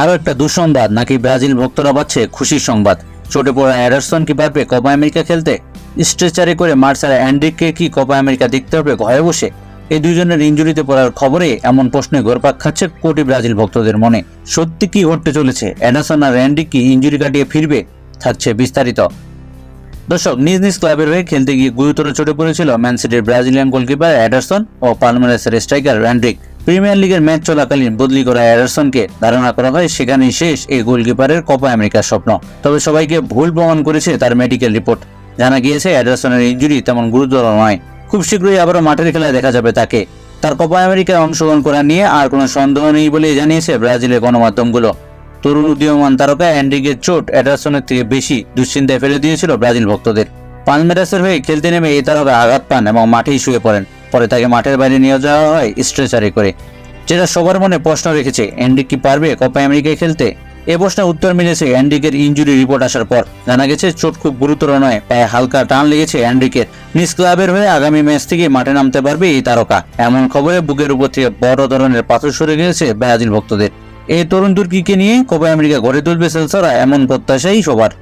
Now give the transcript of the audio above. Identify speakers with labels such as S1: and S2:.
S1: আরও একটা দুঃসংবাদ, নাকি ব্রাজিল ভক্তরা পাচ্ছে খুশির সংবাদ? চোটে পড়া অ্যাডারসন কি পারবে কোপা আমেরিকা খেলতে? স্ট্রেচারে করে মার্সার অ্যান্ড্রিককে কি কোপা আমেরিকা দেখতে হবে ঘরে বসে? এই দুজনের ইঞ্জুরিতে পড়ার খবরে এমন প্রশ্নে ঘোরপাক খাচ্ছে কোটি ব্রাজিল ভক্তদের মনে। সত্যি কি ঘটতে চলেছে? অ্যাডারসন আর অ্যান্ড্রিক কি ইঞ্জুরি কাটিয়ে ফিরবে? থাকছে বিস্তারিত। দর্শক, নিজ নিজ ক্লাবের হয়ে খেলতে গিয়ে গুরুতর চোটে পড়েছিল ম্যান সিটির ব্রাজিলিয়ান গোলকিপার অ্যাডারসন ও পালমারেসের স্ট্রাইকার র্যান্ড্রিক প্রিমিয়ার লিগের ম্যাচ চলাকালীন বদলি করা অ্যাডারসনকে ধারণা করা হয় সেখানেই শেষ এই গোলকিপারের কোপা আমেরিকার স্বপ্ন। তবে সবাইকে ভুল প্রমাণ করেছে তার মেডিকেল রিপোর্ট জানা গিয়েছে, অ্যাডারসনের ইঞ্জুরি তেমন গুরুতর নয়। খুব শীঘ্রই আবারও মাঠের খেলায় দেখা যাবে তাকে। তার কোপা আমেরিকায় অংশগ্রহণ করা নিয়ে আর কোনো সন্দেহ নেই বলে জানিয়েছে ব্রাজিলের গণমাধ্যমগুলো। তরুণ উদীয়মান তারকা অ্যান্ড্রিগের চোট অ্যাডারসনের থেকে বেশি দুশ্চিন্তায় ফেলে দিয়েছিল ব্রাজিল ভক্তদের। পালমেরাসের হয়ে খেলতে নেমে এই তারকা আঘাত পান এবং মাঠেই শুয়ে পড়েন। পরে তাকে মাঠের বাইরে নিয়ে যাওয়া হয় স্ট্রেচারে করে। যেটা সবার মনে প্রশ্ন রেখেছে অ্যান্ড্রিক কি পারবে কোপা আমেরিকায় খেলতে? এ প্রশ্নের উত্তর মিলেছে অ্যান্ড্রিকের ইঞ্জুরি রিপোর্ট আসার পর। জানা গেছে, চোট খুব গুরুতর নয়, পায়ে হালকা টান লেগেছে অ্যান্ড্রিকের নিজ ক্লাবের হয়ে আগামী ম্যাচ থেকে মাঠে নামতে পারবে এই তারকা। এমন খবরে বুকের উপর থেকে বড় ধরনের পাথর সরে গিয়েছে ব্রাজিল ভক্তদের। এই তরুণ তুর্কিকে নিয়ে কোপা আমেরিকা গড়ে তুলবে সেলসরা এমন প্রত্যাশাই সবার।